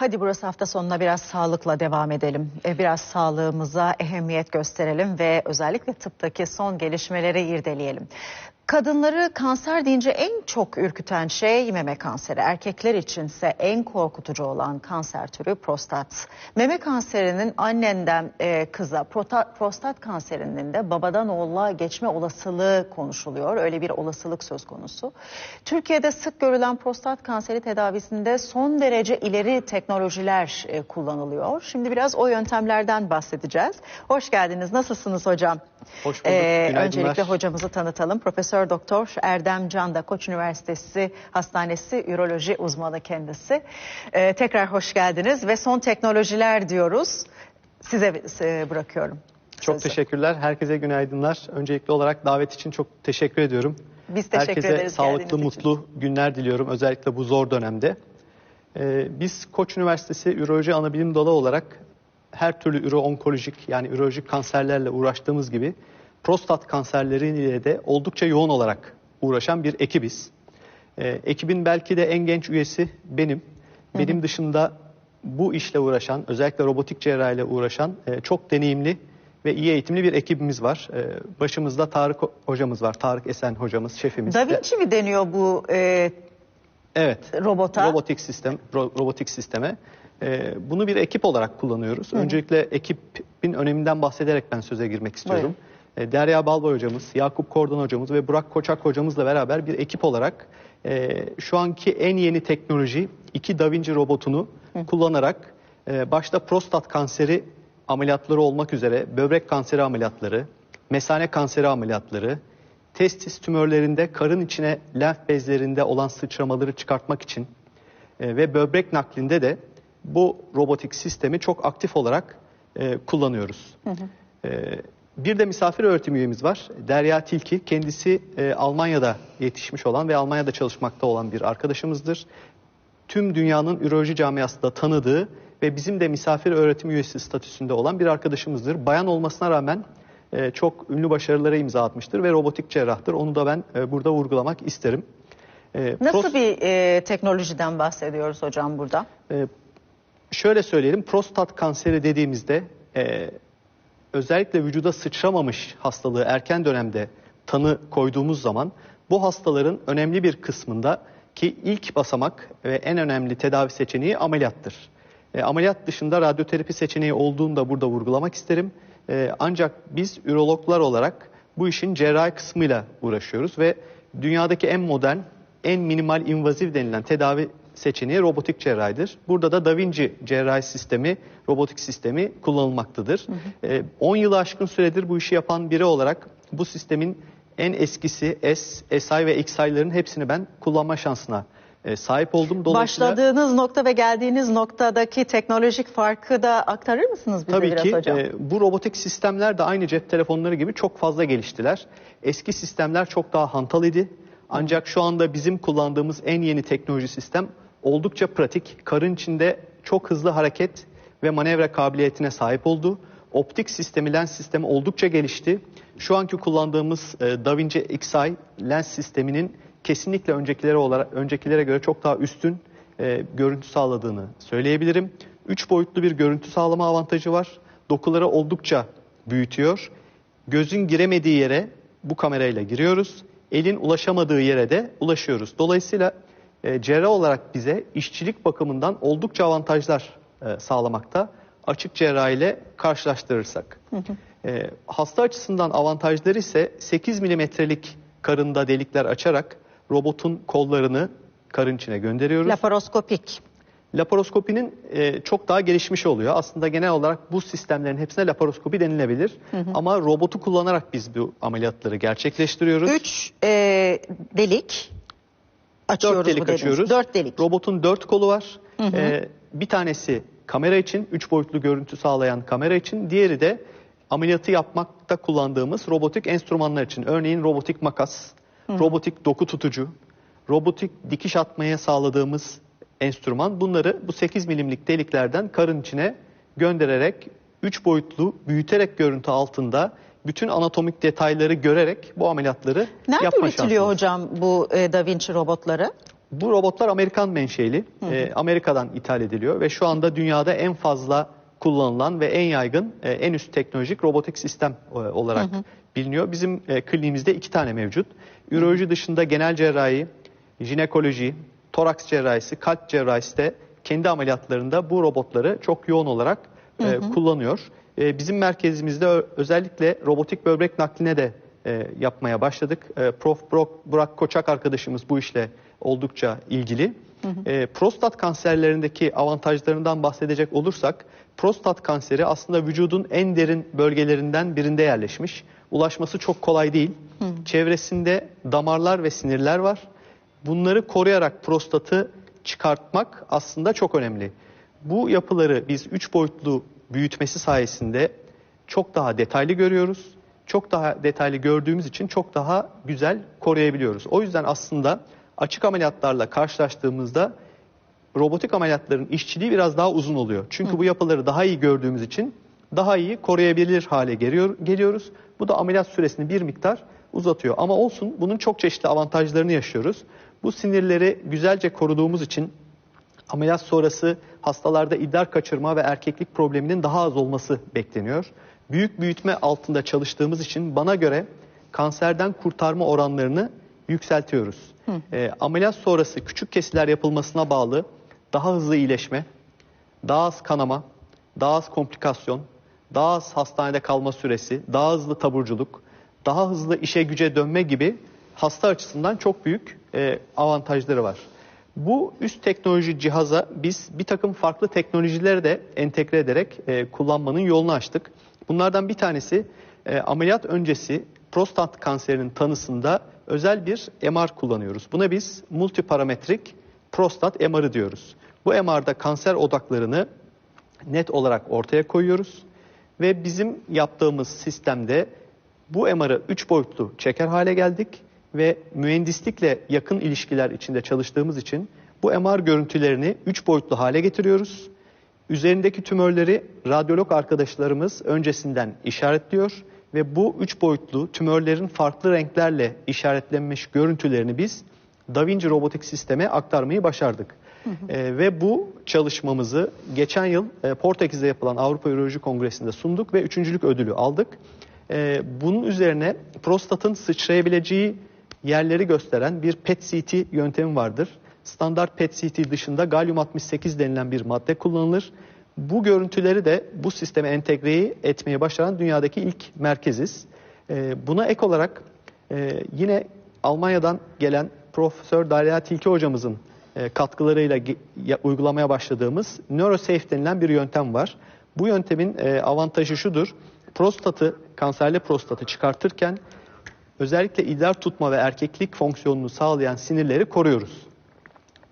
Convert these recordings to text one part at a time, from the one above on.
Hadi burası hafta sonuna biraz sağlıkla devam edelim. E, Biraz sağlığımıza ehemmiyet gösterelim ve özellikle tıptaki son gelişmeleri irdeleyelim. Kadınları kanser deyince en çok ürküten şey meme kanseri. Erkekler içinse en korkutucu olan kanser türü prostat. Meme kanserinin annenden e, kıza, prota- prostat kanserinin de babadan oğula geçme olasılığı konuşuluyor. Öyle bir olasılık söz konusu. Türkiye'de sık görülen prostat kanseri tedavisinde son derece ileri teknolojiler e, kullanılıyor. Şimdi biraz o yöntemlerden bahsedeceğiz. Hoş geldiniz. Nasılsınız hocam? Hoş bulduk. Ee, Günaydınlar. öncelikle hocamızı tanıtalım. Profesör Doktor Erdem Canda Koç Üniversitesi Hastanesi Üroloji uzmanı kendisi. Ee, tekrar hoş geldiniz ve son teknolojiler diyoruz. Size e, bırakıyorum. Çok sözü. teşekkürler. Herkese günaydınlar. Öncelikli olarak davet için çok teşekkür ediyorum. Biz teşekkür Herkese ederiz sağlıklı, geldiğiniz için. mutlu günler diliyorum. Özellikle bu zor dönemde. Ee, biz Koç Üniversitesi Üroloji Anabilim Dalı olarak her türlü üro-onkolojik yani ürolojik kanserlerle uğraştığımız gibi prostat kanserleriyle de oldukça yoğun olarak uğraşan bir ekibiz. Ee, ekibin belki de en genç üyesi benim. Benim dışında bu işle uğraşan, özellikle robotik cerrahiyle uğraşan e, çok deneyimli ve iyi eğitimli bir ekibimiz var. Ee, başımızda Tarık hocamız var, Tarık Esen hocamız, şefimiz. Da Vinci mi deniyor bu e, Evet. robota? Robotik sistem, ro- robotik sisteme. Ee, bunu bir ekip olarak kullanıyoruz. Öncelikle ekibin öneminden bahsederek ben söze girmek istiyorum. Ee, Derya Balboy hocamız, Yakup Kordan hocamız ve Burak Koçak hocamızla beraber bir ekip olarak e, şu anki en yeni teknoloji iki Da Vinci robotunu kullanarak e, başta prostat kanseri ameliyatları olmak üzere böbrek kanseri ameliyatları, mesane kanseri ameliyatları, testis tümörlerinde karın içine lenf bezlerinde olan sıçramaları çıkartmak için e, ve böbrek naklinde de bu robotik sistemi çok aktif olarak e, kullanıyoruz. E, bir de misafir öğretim üyemiz var. Derya Tilki. Kendisi e, Almanya'da yetişmiş olan ve Almanya'da çalışmakta olan bir arkadaşımızdır. Tüm dünyanın üroloji camiasında tanıdığı ve bizim de misafir öğretim üyesi statüsünde olan bir arkadaşımızdır. Bayan olmasına rağmen e, çok ünlü başarılara imza atmıştır ve robotik cerrahtır. Onu da ben e, burada vurgulamak isterim. E, Nasıl bir e, teknolojiden bahsediyoruz hocam burada? Ee, şöyle söyleyelim, prostat kanseri dediğimizde e, özellikle vücuda sıçramamış hastalığı erken dönemde tanı koyduğumuz zaman bu hastaların önemli bir kısmında ki ilk basamak ve en önemli tedavi seçeneği ameliyattır. E, ameliyat dışında radyoterapi seçeneği olduğunu da burada vurgulamak isterim. E, ancak biz ürologlar olarak bu işin cerrahi kısmıyla uğraşıyoruz ve dünyadaki en modern, en minimal invaziv denilen tedavi seçeneği robotik cerrahidir. Burada da Da Vinci cerrahi sistemi, robotik sistemi kullanılmaktadır. Ee, 10 yılı aşkın süredir bu işi yapan biri olarak bu sistemin en eskisi S, SI ve XI'ların hepsini ben kullanma şansına e, sahip oldum. Dolayısıyla Başladığınız nokta ve geldiğiniz noktadaki teknolojik farkı da aktarır mısınız bize Tabii biraz ki hocam? e, bu robotik sistemler de aynı cep telefonları gibi çok fazla geliştiler. Eski sistemler çok daha hantal idi. Ancak şu anda bizim kullandığımız en yeni teknoloji sistem oldukça pratik. Karın içinde çok hızlı hareket ve manevra kabiliyetine sahip oldu. Optik sistemi, lens sistemi oldukça gelişti. Şu anki kullandığımız e, Da Vinci XI lens sisteminin kesinlikle öncekilere olarak öncekilere göre çok daha üstün e, görüntü sağladığını söyleyebilirim. Üç boyutlu bir görüntü sağlama avantajı var. Dokuları oldukça büyütüyor. Gözün giremediği yere bu kamerayla giriyoruz. Elin ulaşamadığı yere de ulaşıyoruz. Dolayısıyla e, cerrah olarak bize işçilik bakımından oldukça avantajlar e, sağlamakta. Açık cerrahi ile karşılaştırırsak. E, hasta açısından avantajları ise 8 milimetrelik karında delikler açarak robotun kollarını karın içine gönderiyoruz. Laparoskopik. Laparoskopinin e, çok daha gelişmiş oluyor. Aslında genel olarak bu sistemlerin hepsine laparoskopi denilebilir. Ama robotu kullanarak biz bu ameliyatları gerçekleştiriyoruz. Üç e, delik açıyoruz Dört delik bu dediniz. açıyoruz. Dört delik. Robotun dört kolu var. E, bir tanesi kamera için, üç boyutlu görüntü sağlayan kamera için. Diğeri de ameliyatı yapmakta kullandığımız robotik enstrümanlar için. Örneğin robotik makas, robotik doku tutucu, robotik dikiş atmaya sağladığımız enstrüman. Bunları bu 8 milimlik deliklerden karın içine göndererek 3 boyutlu büyüterek görüntü altında bütün anatomik detayları görerek bu ameliyatları Nerede yapma üretiliyor şansımız. hocam bu e, Da Vinci robotları? Bu robotlar Amerikan menşeli, e, Amerika'dan ithal ediliyor ve şu anda dünyada en fazla kullanılan ve en yaygın, e, en üst teknolojik robotik sistem e, olarak biliniyor. Bizim e, kliniğimizde iki tane mevcut. Üroloji dışında genel cerrahi, jinekoloji, toraks cerrahisi, kalp cerrahisi de kendi ameliyatlarında bu robotları çok yoğun olarak e, kullanıyor. E, bizim merkezimizde özellikle robotik böbrek nakline de e, yapmaya başladık. E, Prof. Burak, Burak Koçak arkadaşımız bu işle oldukça ilgili. E, prostat kanserlerindeki avantajlarından bahsedecek olursak, prostat kanseri aslında vücudun en derin bölgelerinden birinde yerleşmiş. Ulaşması çok kolay değil. Çevresinde damarlar ve sinirler var. Bunları koruyarak prostatı çıkartmak aslında çok önemli. Bu yapıları biz 3 boyutlu büyütmesi sayesinde çok daha detaylı görüyoruz. Çok daha detaylı gördüğümüz için çok daha güzel koruyabiliyoruz. O yüzden aslında açık ameliyatlarla karşılaştığımızda robotik ameliyatların işçiliği biraz daha uzun oluyor. Çünkü bu yapıları daha iyi gördüğümüz için daha iyi koruyabilir hale geliyor, geliyoruz. Bu da ameliyat süresini bir miktar uzatıyor. Ama olsun bunun çok çeşitli avantajlarını yaşıyoruz. Bu sinirleri güzelce koruduğumuz için ameliyat sonrası hastalarda idrar kaçırma ve erkeklik probleminin daha az olması bekleniyor. Büyük büyütme altında çalıştığımız için bana göre kanserden kurtarma oranlarını yükseltiyoruz. Ee, ameliyat sonrası küçük kesiler yapılmasına bağlı daha hızlı iyileşme, daha az kanama, daha az komplikasyon, daha az hastanede kalma süresi, daha hızlı taburculuk, daha hızlı işe güce dönme gibi hasta açısından çok büyük e, avantajları var. Bu üst teknoloji cihaza biz bir takım farklı teknolojileri de entegre ederek e, kullanmanın yolunu açtık. Bunlardan bir tanesi e, ameliyat öncesi prostat kanserinin tanısında özel bir MR kullanıyoruz. Buna biz multiparametrik prostat MR'ı diyoruz. Bu MR'da kanser odaklarını net olarak ortaya koyuyoruz ve bizim yaptığımız sistemde bu MR'ı 3 boyutlu çeker hale geldik ve mühendislikle yakın ilişkiler içinde çalıştığımız için bu MR görüntülerini 3 boyutlu hale getiriyoruz. Üzerindeki tümörleri radyolog arkadaşlarımız öncesinden işaretliyor ve bu 3 boyutlu tümörlerin farklı renklerle işaretlenmiş görüntülerini biz Da Vinci robotik sisteme aktarmayı başardık. Ee, ve bu çalışmamızı geçen yıl e, Portekiz'de yapılan Avrupa Üroloji Kongresi'nde sunduk ve üçüncülük ödülü aldık. Ee, bunun üzerine prostatın sıçrayabileceği yerleri gösteren bir PET-CT yöntemi vardır. Standart PET-CT dışında galyum 68 denilen bir madde kullanılır. Bu görüntüleri de bu sisteme entegreyi etmeye başaran dünyadaki ilk merkeziz. Ee, buna ek olarak e, yine Almanya'dan gelen Profesör Derya Tilki hocamızın e, katkılarıyla uygulamaya başladığımız NeuroSafe denilen bir yöntem var. Bu yöntemin e, avantajı şudur. Prostatı, kanserli prostatı çıkartırken özellikle idrar tutma ve erkeklik fonksiyonunu sağlayan sinirleri koruyoruz.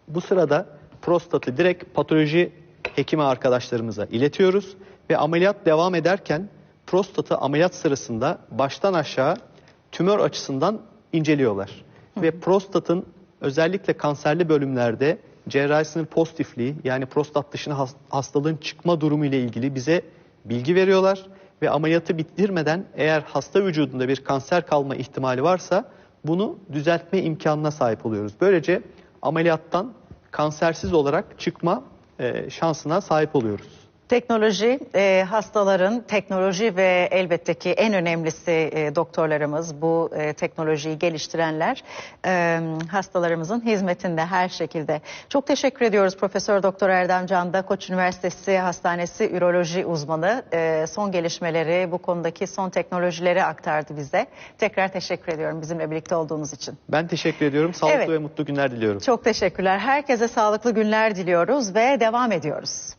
Bu sırada prostatı direkt patoloji hekimi arkadaşlarımıza iletiyoruz ve ameliyat devam ederken prostatı ameliyat sırasında baştan aşağı tümör açısından inceliyorlar. Ve prostatın özellikle kanserli bölümlerde cerrahisinin pozitifliği yani prostat dışına has- hastalığın çıkma durumu ile ilgili bize bilgi veriyorlar ve ameliyatı bitirmeden eğer hasta vücudunda bir kanser kalma ihtimali varsa bunu düzeltme imkanına sahip oluyoruz. Böylece ameliyattan kansersiz olarak çıkma e, şansına sahip oluyoruz. Teknoloji, e, hastaların teknoloji ve elbette ki en önemlisi e, doktorlarımız, bu e, teknolojiyi geliştirenler e, hastalarımızın hizmetinde her şekilde. Çok teşekkür ediyoruz Profesör Doktor Erdem Canda, Koç Üniversitesi Hastanesi Üroloji uzmanı. E, son gelişmeleri, bu konudaki son teknolojileri aktardı bize. Tekrar teşekkür ediyorum bizimle birlikte olduğunuz için. Ben teşekkür ediyorum. Sağlıklı Evet. ve mutlu günler diliyorum. Çok teşekkürler. Herkese sağlıklı günler diliyoruz ve devam ediyoruz.